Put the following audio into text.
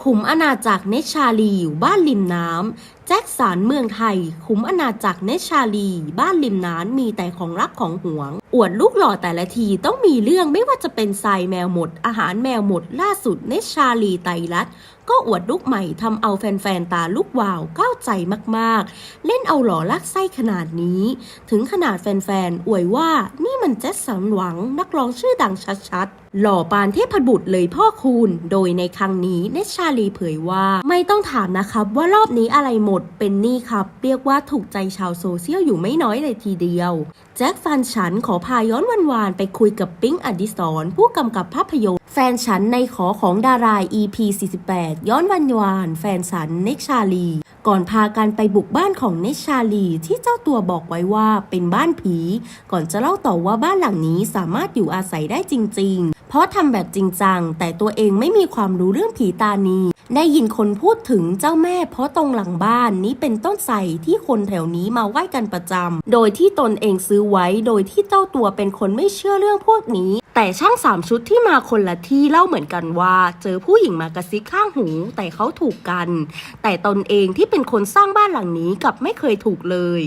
ขุมอาณาจักรเนชาลีอยู่บ้านริมน้ำแจ็คสันเมืองไทย ขุมอาณาจักรเนชชาลี บ้านริมน้ำมีแต่ของรักของหวง อวดลูกหล่อแต่ละทีต้องมีเรื่องไม่ว่าจะเป็นทรายแมวหมด อาหารแมวหมด ล่าสุดเนชาลีไตรัตก็อวดลูกใหม่ทำเอาแฟนๆ ตาลูกวาวก้าวใจมากๆ เล่นเอาหล่อลักไส้ขนาดนี้ ถึงขนาดแฟนๆ อวยว่านี่มันแจ็คสันหวังนักร้องชื่อดังชัดๆ หล่อปานเทพบุตรเลยพ่อคูณ โดยในครั้งนี้เนชชาลีเผยว่า ไม่ต้องถามนะครับว่ารอบนี้อะไรหมดเป็นนี่ครับ เรียกว่าถูกใจชาวโซเชียลอยู่ไม่น้อยเลยทีเดียว แจ็คฟันฉันขอพาย้อนวันวานๆไปคุยกับปิ๊งอดิศรผู้กำกับภาพยนตร์ แฟนฉันในขอของดาราย EP 48 ย้อนวันวาน แฟนฉันเนกชาลี ก่อนพากันไปบุกบ้านของเนชาลี ที่เจ้าตัวบอกไว้ว่าเป็นบ้านผี ก่อนจะเล่าต่อว่าบ้านหลังนี้สามารถอยู่อาศัยได้จริง ๆ เพราะทำแบบจริงจังแต่ตัวเองไม่มีความรู้เรื่องผีตานี ได้ยินคนพูดถึงเจ้าแม่เพราะตรงหลังบ้านนี้เป็นต้นไทรที่คนแถวนี้มาไหว้กันประจำ โดยที่ตนเองซื้อไว้ โดยที่เจ้าตัวเป็นคนไม่เชื่อเรื่องพวกนี้ แต่ช่างสามชุดที่มาคนละที่เล่าเหมือนกันว่า เจอผู้หญิงมากระซิบข้างหู แต่เขาถูกกัน แต่ตนเองที่เป็นคนสร้างบ้านหลังนี้กลับไม่เคยถูกเลย